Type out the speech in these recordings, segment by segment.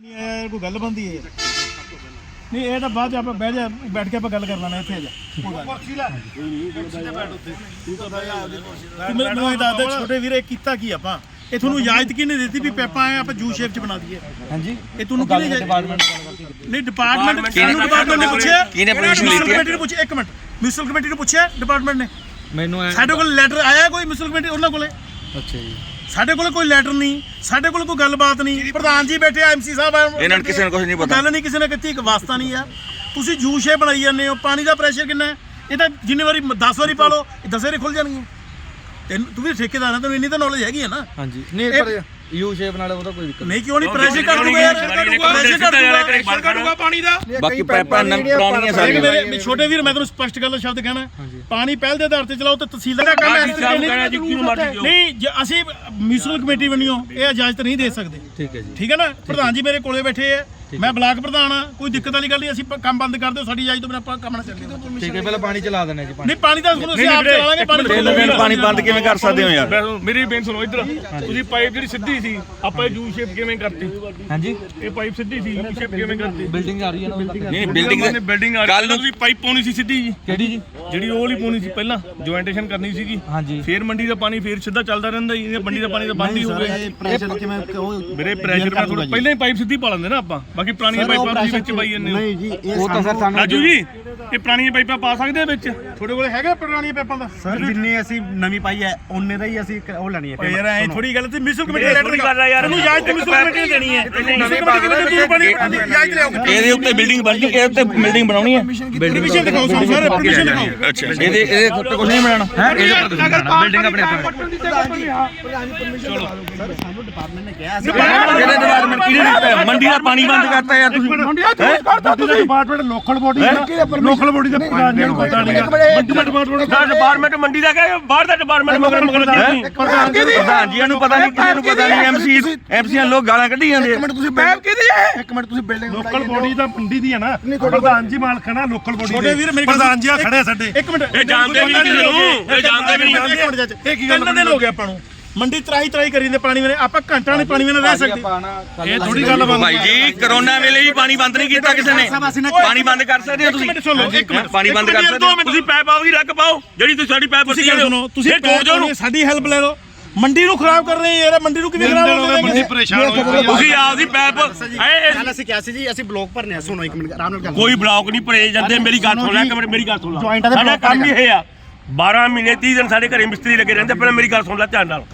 ਨਹੀਂ ਇਹ ਕੋਈ ਗੱਲ ਬੰਦੀ ਹੈ ਨਹੀਂ ਇਹ ਤਾਂ ਬਾਅਦ ਚ ਆਪਾਂ ਬਹਿ ਜਾ ਬੈਠ ਕੇ ਆਪਾਂ ਗੱਲ ਕਰ ਲੈਣਾ ਇੱਥੇ ਜਾ। ਕੁਰਸੀ ਲੈ ਤੂੰ ਮੈਨੂੰ ਇਹ ਦੱਸ ਦੇ ਛੋਟੇ ਵੀਰੇ ਕੀਤਾ ਕੀ ਆਪਾਂ? ਇਹ ਤੁਹਾਨੂੰ ਇਜਾਜ਼ਤ ਕਿਹਨੇ ਦਿੱਤੀ ਵੀ ਪੈਪਾ ਆਏ ਆਪਾਂ ਜੂ ਸ਼ੇਪ ਚ ਬਣਾ ਦਈਏ? ਹਾਂਜੀ। ਇਹ ਤੁਹਾਨੂੰ ਕਿਹਨੇ ਡਿਪਾਰਟਮੈਂਟ ਨਹੀਂ ਡਿਪਾਰਟਮੈਂਟ ਸਾਨੂੰ ਡਿਪਾਰਟਮੈਂਟ ਨੇ ਪੁੱਛਿਆ? ਕਿਹਨੇ permission ਲਿੱਤੀ ਹੈ? ਕਮੇਟੀ ਨੇ ਪੁੱਛਿਆ ਇੱਕ ਮਿੰਟ। ਮਿਊਨਿਸਪਲ ਕਮੇਟੀ ਨੇ ਪੁੱਛਿਆ ਡਿਪਾਰਟਮੈਂਟ ਨੇ? ਮੈਨੂੰ ਸਾਡੇ ਕੋਲ ਲੈਟਰ ਆਇਆ ਕੋਈ ਮਿਊਨਿਸਪਲ ਕਮੇਟੀ ਉਹਨਾਂ ਕੋਲੇ? ਅੱਛਾ ਜੀ। ਸਾਡੇ ਕੋਲ ਕੋਈ ਲੈਟਰ ਨਹੀਂ ਸਾਡੇ ਕੋਲ ਕੋਈ ਗੱਲਬਾਤ ਨਹੀਂ। ਪ੍ਰਧਾਨ ਜੀ ਬੈਠੇ ਐਮਸੀ ਸਾਹਿਬ ਆ। ਇਹਨਾਂ ਨੂੰ ਕਿਸੇ ਨੂੰ ਕੁਛ ਨਹੀਂ ਪਤਾ। ਗੱਲ ਨਹੀਂ ਕਿਸੇ ਨੇ ਕੀਤੀ ਇੱਕ ਵਾਸਤਾ ਨਹੀਂ ਆ। ਤੁਸੀਂ ਜੂਸ਼ੇ ਬਣਾਈ ਜਾਂਦੇ ਹੋ ਪਾਣੀ ਦਾ ਪ੍ਰੈਸ਼ਰ ਕਿੰਨਾ ਹੈ? ਇਹ ਤਾਂ ਜਿੰਨੀ ਵਾਰੀ 10 ਵਾਰੀ ਪਾ ਲਓ ਇਹ 10 ਵਾਰੀ ਖੁੱਲ ਜਾਣਗੀਆਂ। ਤੈਨੂੰ ਤੂੰ ਵੀ ਠੇਕੇਦਾਰ ਹੈ ਤੈਨੂੰ ਇੰਨੀ ਤਾਂ ਨੌਲੇਜ ਹੈਗੀ ਹੈ ਨਾ। ਹਾਂਜੀ ਨਹੀਂ ਪਰ ਯੂ ਸ਼ੇਪ ਨਾਲ ਉਹਦਾ ਕੋਈ ਦਿੱਕਤ ਨਹੀਂ ਕਿਉਂ ਨਹੀਂ? ਪ੍ਰੈਸ਼ਰ ਕਰ ਦੂਗਾ ਯਾਰ ਪ੍ਰੈਸ਼ਰ ਕਰ ਦੂਗਾ ਕਰੂਗਾ ਪਾਣੀ ਦਾ। ਬਾਕੀ ਪਾਈਪਾਂ ਨਮ ਪੁਰਾਣੀਆਂ ਸਾਰੀਆਂ ਮੇਰੇ ਮੇਰੇ ਛੋਟੇ ਵੀਰ ਮੈਂ ਤੈਨੂੰ ਸਪਸ਼ਟ ਗੱਲ ਸ਼ਬਦ ਕਹਿਣਾ। ਪਾਣੀ ਪਹਿਲ ਦੇ ਆਧਾਰ ਤੇ ਚਲਾਓ ਤੇ ਤਹਿਸੀਲਦਾਰ ਦਾ ਕੰਮ ਹੈ ਨਹੀਂ ਜੇ ਅਸੀਂ ਮਿਊਨਿਸਪਲ ਕਮੇਟੀ ਬਣੀਓ ਇਹ ਇਜਾਜ਼ਤ ਨਹੀਂ ਦੇ ਸਕਦੇ। ਠੀਕ ਹੈ ਜੀ। ਠੀਕ ਹੈ ਨਾ? ਪ੍ਰਧਾਨ ਜੀ ਮੇਰੇ ਕੋਲੇ ਬੈਠੇ ਆ। ਮੈਂ ਬਲਾਕ ਪ੍ਰਧਾਨ ਆ ਕੋਈ ਦਿੱਕਤ ਵਾਲੀ ਗੱਲ ਨਹੀਂ ਅਸੀਂ ਪ- ਕੰਮ ਬੰਦ ਕਰ ਦਿਓ ਸਾਡੀ ਇਜਾਜ਼ਤ ਤੋਂ ਬਿਨਾਂ ਆਪਾਂ ਕੰਮ ਨਾ ਚੱਲਦੇ ਠੀਕ ਹੈ ਪਹਿਲਾਂ ਪਾਣੀ ਚਲਾ ਦਿੰਦੇ ਜੀ ਪਾਣੀ। ਨਹੀਂ ਪਾਣੀ ਦਾ ਤੁਹਾਨੂੰ ਅਸੀਂ ਆਪ ਚਲਾ ਲਾਂਗੇ ਪਾਣੀ ਪਾਣੀ ਬੰਦ ਕਿਵੇਂ ਕਰ ਸਕਦੇ ਹੋ ਯਾਰ? ਮੈਂ- ਮੇਰੀ ਬੇਨ ਸੁਣੋ ਇੱਧਰ। ਤੁਸੀਂ ਪਾਈਪ ਜਿਹੜੀ ਸਿੱਧੀ ਸੀ ਆਪਾਂ ਇਹ ਯੂ ਸ਼ੇਪ ਕਿਵੇਂ ਕਰਤੀ? ਹਾਂਜੀ। ਇਹ ਪਾਈਪ ਸਿੱਧੀ ਸੀ ਯੂ ਸ਼ੇਪ ਕਿਵੇਂ ਕਰਤੀ? ਬਿਲਡਿੰਗ ਆ ਰਹੀ ਹੈ ਨਾ ਉਹਦੇ ਤੱਕ। ਨਹੀਂ ਬਿਲਡਿੰਗ ਉਹਨੇ ਬਿਲਡਿੰਗ ਆ ਕੱਲ ਨੂੰ ਤੁਸੀਂ ਪਾਈਪ ਪਾਉਣੀ ਸੀ ਸਿੱਧੀ ਜੀ। ਕਿਹੜੀ ਜੀ? ਜਿਹੜੀ ਉਹ ਵਾਲੀ ਪਾਉਣੀ ਸੀ ਪਹਿਲਾਂ ਜੁਆਇੰਟੇਸ਼ਨ ਕਰਨੀ ਸੀਗੀ। ਹਾਂਜੀ। ਫੇਰ ਮੰਡੀ ਦਾ ਪਾਣੀ ਫੇਰ ਸਿੱਧਾ ਚੱਲਦਾ ਰਹਿੰਦਾ ਜੀ ਇਹ ਮੰਡੀ ਦਾ ਪਾਣੀ ਤਾਂ ਬੰਦ ਹੀ ਹੋ ਗਿਆ। ਪ੍ਰੈਸ਼ਰ ਕਿਵੇਂ ਮੇਰੇ ਪ੍ਰੈਸ਼ਰ ਮੈਂ ਥੋੜਾ ਪਹਿਲਾਂ ਹੀ ਪਾਈਪ ਸਿੱਧੀ ਪਾ ਲੈਂਦੇ ਨਾ ਆਪਾਂ। ਬਾਕੀ ਪੁਰਾਣੀਆਂ ਪਾਈਪਾਂ ਤੁਸੀਂ ਵਿੱਚ ਪਾਈ ਜਾਂਦੇ ਹੋ। ਨਹੀਂ ਜੀ ਇਹ ਉਹ ਤਾਂ ਸਰ ਸਾਨੂੰ ਰਾਜੂ ਜੀ ਇਹ ਪੁਰਾਣੀਆਂ ਪਾਈਪਾਂ ਪਾ ਸਕਦੇ ਆ ਵਿੱਚ? ਤੁਹਾਡੇ ਕੋਲੇ ਹੈਗਾ ਪੁਰਾਣੀਆਂ ਪੈਪਾਂ ਦਾ ਸਰ ਜਿੰਨੀ ਅਸੀਂ ਨਵੀਂ ਪਾਈ ਹੈ ਉਹਨੇ ਦਾ ਹੀ ਅਸੀਂ ਉਹ ਲੈਣੀ ਹੈ ਓਏ ਯਾਰ ਐ ਥੋੜੀ ਗੱਲ ਤੇ ਮਿਊਨਿਸਪਲ ਕਮੇਟੀ ਦਾ ਲੈਟਰ ਗੱਲ ਆ ਯਾਰ। ਤੁਹਾਨੂੰ ਇਜਾਜ਼ਤ ਮਿਊਨਿਸਪਲ ਕਮੇਟੀ ਨੇ ਦੇਣੀ ਹੈ। ਕਮੇਟੀ ਤੂੰ ਬਣੀ? ਇਜਾਜ਼ਤ ਲਿਆਓ। ਇਹਦੇ ਉੱਤੇ ਬਿਲਡਿੰਗ ਬਣ ਇਹਦੇ ਉੱਤੇ ਬਿਲਡਿੰਗ ਬਣਾਉਣੀ ਹੈ? ਪਰਮਿਸ਼ਨ ਦਿਖਾਓ ਸਾਨੂੰ ਸਰ ਪਰਮਿਸ਼ਨ ਦਿਖਾਓ। ਅੱਛਾ ਇਹਦੇ ਇਹਦੇ ਉੱਤੇ ਕੁਝ ਨਹੀਂ ਬਣਾਉਣਾ। ਬਿਲਡਿੰਗ ਆਪਣੇ ਕਿਹੜੇ ਡਿਪਾਰਟਮੈਂਟ ਕਿਹਨੇ ਦਿੱਤਾ ਹੈ? ਮੰਡੀ ਦਾ ਪਾਣੀ ਬੰਦ ਕਰਤਾ ਯਾਰ ਤੁਸੀਂ। Department local body local body ਦਾ ਪ੍ਰਧਾਨ ਜੀ ਨੂੰ ਪਤਾ ਨਹੀਂਗਾ ਡਿਪਾਰਟਮੈਂਟ ਦਾ ਡਿਪਾਰਟਮੈਂਟ ਮੰਡੀ ਦਾ ਕਹੇ ਬਾਹਰ ਦਾ ਡਿਪਾਰਟਮੈਂਟ ਮਗਰ ਮਗਰ ਹੈਂ? ਪ੍ਰਧਾਨ ਜੀ ਨੂੰ ਪਤਾ ਨਹੀਂ ਕਿਸੇ ਨੂੰ ਪਤਾ ਨਹੀਂ ਐਮਸੀ ਐਮਸੀਆਂ ਲੋਕ ਗਾਲਾਂ ਕੱਢੀ ਜਾਂਦੇ। ਆ ਤੁਸੀਂ ਮੈਮ ਕਿਹਦੀ ਹੈ? ਇੱਕ ਮਿੰਟ ਤੁਸੀਂ ਬਿਲਡਿੰਗ ਲੋਕਲ ਬੋਡੀ ਦਾ ਮੰਡੀ ਦੀ ਹੈ ਨਾ। ਪ੍ਰਧਾਨ ਜੀ ਮਾਲਕ ਹੈ ਨਾ ਲੋਕਲ ਬੋਡੀ ਛੋਟੇ ਵੀਰ ਮੇਰੇ ਪ੍ਰਧਾਨ ਜੀ ਆ ਖੜੇ ਸਾਡੇ। ਇੱਕ ਮਿੰਟ। ਇਹ ਜਾਣਦੇ ਵੀ ਨਹੀਂ ਕਿਸੇ ਨੂੰ, ਇਹ ਜਾਣਦੇ ਵੀ ਨਹੀਂ। ਇੱਕ ਮਿੰਟ ਇਹ ਕੀ ਗੱਲ ਹੋ ਗਿਆ ਆਪਾਂ ਨੂੰ। ਮੰਡੀ ਤਰਾਈ ਤਰਾਈ ਕਰੀ ਜਾਂਦੇ ਪਾਣੀ ਵੇਲੇ ਆਪਾਂ ਘੰਟਾ ਨਹੀਂ ਪਾਣੀ ਵੇਲੇ ਰਹਿ ਸਕਦੇ। ਇਹ ਥੋੜੀ ਗੱਲ ਬਣ ਭਾਈ ਜੀ ਕਰੋਨਾ ਵੇਲੇ ਵੀ ਪਾਣੀ ਬੰਦ ਨਹੀਂ ਕੀਤਾ ਕਿਸੇ ਨੇ। ਪਾਣੀ ਬੰਦ ਕਰ ਸਕਦੇ ਹੋ ਤੁਸੀਂ? ਇੱਕ ਮਿੰਟ। ਪਾਣੀ ਬੰਦ ਕਰ ਸਕਦੇ ਹੋ। ਤੁਸੀਂ ਪੈਪ ਆਪਦੀ ਰੱਖ ਪਾਓ। ਜਿਹੜੀ ਤੁਸੀਂ ਸਾਡੀ ਪੈਪ ਤੁਸੀਂ ਗੱਲ ਸੁਣੋ ਤੁਸੀਂ ਸਾਡੀ ਹੈਲਪ ਲੈ ਲਓ। ਮੰਡੀ ਨੂੰ ਖਰਾਬ ਕਰ ਰਹੇ ਯਾਰ ਮੰਡੀ ਨੂੰ ਕਿਵੇਂ ਖਰਾਬ ਕਰ ਰਹੇ ਪਰੇਸ਼ਾਨ ਹੋ ਤੁਸੀਂ ਆਪਦੀ ਪੈਪ ਐ ਕੱਲ ਅਸੀਂ ਕਿਹਾ ਸੀ ਜੀ ਅਸੀਂ ਬਲੌਕ ਭਰਨੇ ਆ ਸੁਣੋ ਇੱਕ ਮਿੰਟ ਆਰਾਮ ਨਾਲ ਗੱਲ ਕੋਈ ਬਲੌਕ ਨਹੀਂ ਭਰੇ ਜਾਂਦੇ ਮੇਰੀ ਗੱਲ ਸੁਣ ਲੈ ਇੱਕ ਮਿੰਟ ਮੇਰੀ ਗੱਲ ਸੁਣ ਲੈ। ਦੇ ਸਾਡਾ ਕੰਮ ਹੀ ਇਹ ਆ 12 ਮਹੀਨੇ 30 ਦਿਨ ਸਾਡੇ ਘਰੇ ਮਿਸਤਰੀ ਲੱਗੇ ਰਹਿੰਦੇ ਪਹਿਲਾਂ ਮੇਰੀ ਗੱਲ ਸੁਣ ਲੈ ਧਿਆਨ ਨਾਲ।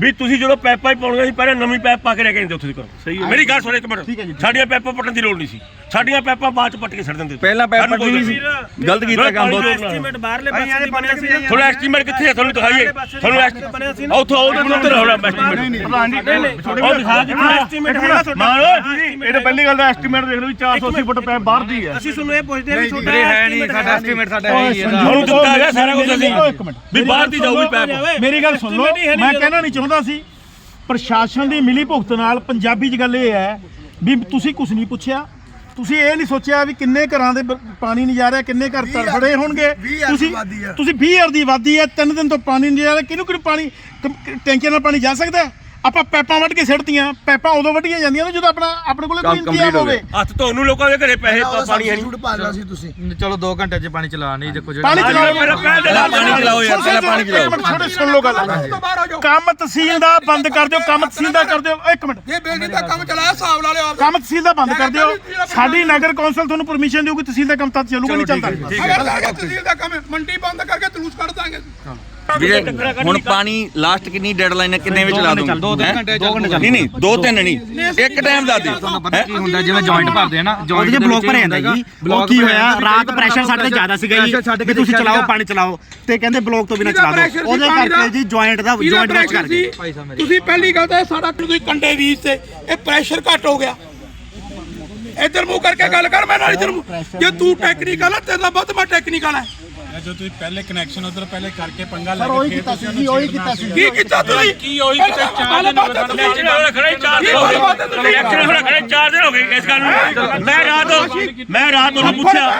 ਵੀ ਤੁਸੀਂ ਜਦੋਂ ਪੈਪਾਂ ਹੀ ਪਾਉਣੀਆਂ ਸੀ ਪਹਿਲਾਂ ਨਵੀਂ ਪੈਪ ਪਾ ਕੇ ਰਹਿ ਗਏ ਉੱਥੇ ਦੀ ਕਰੋ ਸਹੀ ਹੈ। ਮੇਰੀ ਗੱਲ ਸੁਣ ਇੱਕ ਮਿੰਟ। ਸਾਡੀਆਂ ਪੈਪਾਂ ਪੱਟਣ ਦੀ ਲੋੜ ਨਹੀਂ ਸੀ। ਸਾਡੀਆਂ ਪੈਪਾਂ ਬਾਅਦ ਚ ਪੱਟ ਕੇ ਛੱਡ ਦਿੰਦੇ ਪਹਿਲਾਂ ਪੈਪ ਪੱਟੀ ਨਹੀਂ ਸੀ। ਗਲਤ ਕੀਤਾ ਕੰਮ ਬਹੁਤ ਐਸਟੀਮੇਟ ਬਾਹਰਲੇ ਪਾਸੇ ਦੀ ਬਣਿਆ ਸੀ ਥੋੜਾ ਐਸਟੀਮੇਟ ਕਿੱਥੇ ਹੈ ਤੁਹਾਨੂੰ ਦਿਖਾਈਏ। ਤੁਹਾਨੂੰ ਐਸਟੀਮੇਟ ਬਣਿਆ ਸੀ ਉੱਥੋਂ ਉਹਦੇ ਉੱਤੇ ਹੋਣਾ ਐਸਟੀਮੇਟ ਪ੍ਰਧਾਨ ਜੀ ਉਹ ਦਿਖਾ ਕਿੱਥੇ ਐਸਟੀਮੇਟ ਹੋਣਾ ਮਾਰੋ। ਇਹ ਤਾਂ ਪਹਿਲੀ ਗੱਲ ਦਾ ਐਸਟੀਮੇਟ ਦੇਖ ਲਓ ਵੀ 480 ਫੁੱਟ ਪੈਪ ਬਾਹਰ ਦੀ ਹੈ। ਅਸੀਂ ਤੁਹਾਨੂੰ ਇਹ ਪੁੱਛਦੇ ਵੀਰੇ ਹੈ ਨਹੀਂ ਸਾਡਾ ਐਸਟੀਮੇਟ ਸਾਡਾ ਹੈ ਹੀ ਇਹਦਾ। ਤੁਹਾਨੂੰ ਦਿੱਤਾ ਹੈਗਾ ਸਾਰਾ ਕੁਝ ਅਸੀਂ। ਇੱਕ ਮਿੰਟ। ਵੀ ਬਾਹਰ ਦੀ ਜਾਊਗੀ ਪੈਪ। ਮੇਰੀ ਗੱਲ ਸੁਣ ਲਓ ਮੈਂ ਕਹਿਣਾ ਨਹੀਂ ਚਾਹੁੰਦਾ ਸੀ ਪ੍ਰਸ਼ਾਸਨ ਦੀ ਮਿਲੀ ਭੁਗਤ ਨਾਲ ਪੰਜਾਬੀ 'ਚ ਗੱਲ ਇਹ ਹੈ ਵੀ ਤੁਸੀਂ ਕੁਝ ਨਹੀਂ ਪੁੱਛਿਆ। ਤੁਸੀਂ ਇਹ ਨਹੀਂ ਸੋਚਿਆ ਵੀ ਕਿੰਨੇ ਘਰਾਂ ਦੇ ਬ- ਪਾਣੀ ਨਹੀਂ ਜਾ ਰਿਹਾ ਕਿੰਨੇ ਘਰ ਤੜਫੜੇ ਹੋਣਗੇ। ਤੁਸੀਂ ਤੁਸੀਂ 20 ਹਜ਼ਾਰ ਦੀ ਆਬਾਦੀ ਹੈ ਤਿੰਨ ਦਿਨ ਤੋਂ ਪਾਣੀ ਨਹੀਂ ਜਾ ਰਿਹਾ ਕਿਹਨੂੰ ਕਿਹਨੂੰ ਪਾਣੀ ਕ- ਟੈਂਕੀਆਂ ਨਾਲ ਪਾਣੀ ਜਾ ਸਕਦਾ ਹੈ? ਆਪਾਂ ਪੈਪਾਂ ਵੱਢ ਕੇ ਸਿੱਟਤੀਆਂ ਪੈਪਾਂ ਉਦੋਂ ਵੱਢੀਆਂ ਜਾਂਦੀਆਂ ਨੇ ਜਦੋਂ ਆਪਣਾ ਆਪਣੇ ਕੋਲੇ ਕੋਈ ਕੰਮ ਇੰਤਜ਼ਾਮ complete ਹੋ ਹੋਵੇ। ਹੱਥ ਤੁਹਾਨੂੰ ਲੋਕਾਂ ਦੇ ਘਰੇ ਪੈਸੇ ਪਾ- ਪਾਣੀ ਹੈ ਨਹੀਂ। ਚਲੋ 2 ਘੰਟੇ 'ਚ ਪਾਣੀ ਚਲਾ ਨਹੀਂ ਦੇਖੋ ਜਿਹੜਾ ਪਾਣੀ ਚਲਾਓ। ਮੇਰਾ ਪੈਰ ਦੇ ਪਹਿਲਾਂ ਪਾਣੀ ਚਲਾਓ ਯਾਰ ਪਹਿਲਾਂ ਪਾਣੀ ਚਲਾਓ ਇੱਕ ਮਿੰਟ ਛੋਟੇ ਸੁਣ ਲਓ ਗੱਲ। ਕੰਮ ਤਹਿਸੀਲ ਦਾ ਬੰਦ ਕਰ ਦਿਓ ਕੰਮ ਤਹਿਸੀਲ ਦਾ ਕਰ ਦਿਓ। ਇੱਕ ਮਿੰਟ। ਇਹ ਬਿਲਡਿੰਗ ਦਾ ਕੰਮ ਚਲਾਇਆ ਹਿਸਾਬ ਲਾ ਲਿਓ ਆਪ ਕੰਮ ਤਹਿਸੀਲ ਦਾ ਬੰਦ ਕਰ ਦਿਓ। ਸਾਡੀ ਨਗਰ ਕੌਂਸਲ ਤੁਹਾਨੂੰ ਪਰਮਿਸ਼ਨ ਦੇਊਗੀ ਤਹਿਸੀਲ ਦਾ ਕੰਮ ਤਾਂ ਚੱਲੂਗਾ ਨਹੀਂ ਚੱਲਦਾ। ਅਗਰ ਸਾਡਾ ਤਹਿਸੀਲ ਦਾ ਕੰਮ ਹੈ, ਮੰਡੀ ਬੰਦ ਕਰਕੇ ਤਲੂਸ ਕੱਢ ਦਾਂਗੇ। ਵੀਰੇ ਹੁਣ ਪਾਣੀ ਲਾਸਟ ਕਿੰਨੀ ਡੈਡਲਾਈਨ ਹੈ ਕਿੰਨੇ ਵਿੱਚ ਲਾ ਦੂੰਗਾ ਦੋ ਤਿੰਨ ਘੰਟੇ ਦੋ ਘੰਟੇ ਨਹੀਂ ਨਹੀਂ ਦੋ ਤਿੰਨ ਨਹੀਂ। ਇੱਕ ਟਾਈਮ ਦੇ। ਪਤਾ ਕੀ ਹੁੰਦਾ ਜਿਵੇਂ ਜੁਆਇੰਟ ਭਰਦੇ ਆ ਨਾ ਉਹਦੇ ਦੇ ਬਲੌਕ ਵਿੱਚ ਭਰਿਆ ਜਾਂਦਾ ਜੀ। ਉਹ ਕੀ ਹੋਇਆ ਰਾਤ ਪ੍ਰੈਸ਼ਰ ਸਾਡੇ ਤੇ ਜ਼ਿਆਦਾ ਸੀਗਾ ਜੀ ਵੀ ਤੁਸੀਂ ਦੇਖਿਆ ਚਲਾਓ ਸੀਗਾ। ਪਾਣੀ ਚਲਾਓ ਤੇ ਕਹਿੰਦੇ ਬਲੌਕ ਤੋਂ ਬਿਨਾਂ ਇਹਦਾ ਚਲਾ pressure ਦਿਓ ਸੀ ਉਹਦੇ ਪਾਣੀ ਦਾ। ਕਰਕੇ ਜੀ ਜੁਆਇੰਟ ਦਾ ਇਹਦਾ ਜੁਆਇੰਟ ਵਿੱਚ pressure ਕਰ ਗਏ ਭਾਈ ਸਾਹਿਬ ਮੇਰੇ। ਤੁਸੀਂ ਪਹਿਲੀ ਗੱਲ ਤਾਂ ਇਹ ਸਾਡਾ ਤੁਸੀਂ ਕੰਡੇ ਵੀਜ ਤੇ ਇਹ ਪ੍ਰੈਸ਼ਰ ਘੱਟ ਹੋ ਗਿਆ। ਇੱਧਰ ਮੂੰਹ ਕਰਕੇ ਗੱਲ ਕਰ ਮੈਂ ਨਾਲ ਇੱਧਰ ਮੂੰਹ ਜੇ ਤੂੰ ਟੈਕਨੀਕਲ ਹੈ ਤੇਰਾ ਬਹੁਤ ਮੈਂ ਟੈਕਨੀਕਲ ਹੈ ਜੋ ਤੁਸੀਂ ਪਹਿਲੇ ਕਨੈਕਸ਼ਨ ਉਧਰ ਪਹਿਲੇ ਕਰਕੇ ਪੰਗਾ ਲੈ ਉਹੀ ਕੀਤਾ ਸੀ ਜੀ ਉਹੀ ਕੀਤਾ ਸੀ। ਕੀ ਕੀਤਾ ਤੁਸੀਂ? ਕੀ ਉਹੀ ਕੀਤਾ? ਚਾਰ ਦਿਨ ਹੋ ਗਏ ਸਾਨੂੰ ਇਲੈਕਸ਼ਨ ਹੋਣਾ ਖੜੇ 4 ਦਿਨ ਹੋ ਗਏ। ਇਲੈਕਸ਼ਨ ਹੋਣਾ ਖੜੇ 4 ਦਿਨ ਹੋ ਗਏ ਇਸ ਗੱਲ ਨੂੰ। ਮੈਂ ਰਾਤ ਮੈਂ ਰਾਤ ਉਹਨੂੰ ਪੁੱਛਿਆ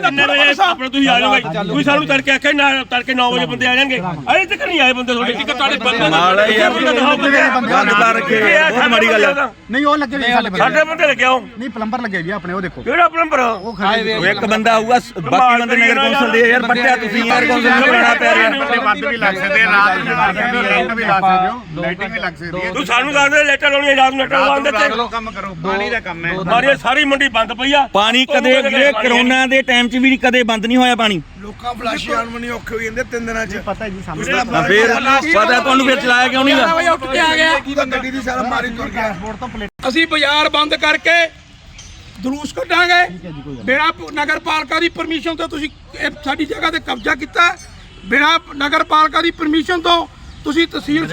ਕਿੰਨੇ ਵਜੇ ਆਪਣੇ ਤੁਸੀਂ ਆ ਜਾਓਗੇ ਤੁਸੀਂ ਸਾਨੂੰ ਤੜਕੇ ਆਖਿਆ ਨਾ ਤੜਕੇ 9 ਵਜੇ ਬੰਦੇ ਆ ਜਾਣਗੇ। ਅਜੇ ਤੱਕ ਨਹੀਂ ਆਏ ਬੰਦੇ ਤੁਹਾਡੇ। ਇੱਕ ਤੁਹਾਡੇ ਬੰਦੇ ਨਾਲ ਵੀ ਬੰਦ ਕਰ ਰੱਖੇ ਬਹੁਤ ਮਾੜੀ ਗੱਲ ਆ। ਨਹੀਂ ਉਹ ਲੱਗੇ ਸਾਡੇ ਬੰਦੇ। ਸਾਡੇ ਬੰਦੇ ਲੱਗਿਆ ਉਹ ਨਹੀਂ ਪਲੰਬਰ ਲੱਗੇ ਵੀ ਆਪਣੇ ਉਹ ਦੇਖੋ। ਕਿਹੜਾ ਪਲੰਬਰ ਉਹ ਖੜੇ ਇੱਕ ਬੰਦਾ ਆਊਗਾ ਸ- ਬਾਕੀ ਬੰਦੇ ਨਗਰ ਕੌਂਸਲ ਦੇ ਯਾਰ ਪੱਟਿਆ ਤੁਸੀਂ ਕੌਂਸਲ ਨੂੰ ਲੈਣਾ ਪੈ ਰਿਹਾ ਵੱਧ ਵੀ ਲੱਗ ਸਕਦੇ ਰਾਤ ਨੂੰ ਲੱਗ ਸਕਦੇ ਲਾਈਟ ਵੀ ਲੱਗ ਸਕਦੇ ਹੋ ਲਾਈਟਿੰਗ ਵੀ ਲੱਗ ਸਕਦੀ ਹੈ। ਤੂੰ ਸਾਨੂੰ ਦੱਸ ਦੇ ਲੈਟਰ ਲਾਉਣੀ ਰਾਤ ਨੂੰ ਲੈਟਰ ਲਵਾਉਣ ਦਿੱਤੇ ਕੰਮ ਕਰੋ ਪਾਣੀ ਦਾ ਕੰਮ ਹੈ। ਮਾਰੀ ਸਾਰੀ ਮੰਡੀ ਬੰਦ ਪਈ ਆ। ਪਾਣੀ ਕਦੇ ਵੀਰੇ ਕਰੋਨਾ ਦੇ ਟਾਈਮ 'ਚ ਵੀ ਕਦੇ ਬੰਦ ਨਹੀਂ ਹੋਇਆ ਪਾਣੀ? ਲੋਕਾਂ ਫਲਾਸ਼ੀ ਆਉਣ ਮਨੀ ਔਖੇ ਹੋ ਜਾਂਦੇ ਤਿੰਨ ਦਿਨਾਂ ਚ। ਪਤਾ ਜੀ ਸਾਨੂੰ। ਤਾਂ ਫੇਰ ਪਤਾ ਤੁਹਾਨੂੰ ਫਿਰ ਚਲਾਇਆ ਕਿਉਂ ਨਹੀਂ ਗਾ? ਵਜੇ ਉੱਠ ਕੇ ਆ ਗਿਆ ਤੂੰ ਤਾਂ ਗੱਡੀ ਦੀ ਸਾਰਾ ਮਾਰੀ ਤੁਰ ਗਿਆ। ਪਾਸਪੋਰਟ ਤੋਂ ਪਲੇਟ ਅਸੀਂ ਬਾਜ਼ਾਰ ਬੰਦ ਕਰਕੇ ਜਲੂਸ ਕੱਢਾਂਗੇ। ਬਿਨਾਂ ਨਗਰ ਪਾਲਿਕਾ ਦੀ ਪਰਮਿਸ਼ਨ ਤੋਂ ਤੁਸੀਂ ਇਹ ਸਾਡੀ ਜਗ੍ਹਾ ਤੇ ਕਬਜ਼ਾ ਕੀਤਾ। ਬਿਨਾਂ ਨਗਰ ਪਾਲਿਕਾ ਦੀ ਪਰਮਿਸ਼ਨ ਤੋਂ ਤੁਸੀਂ ਤਹਿਸੀਲ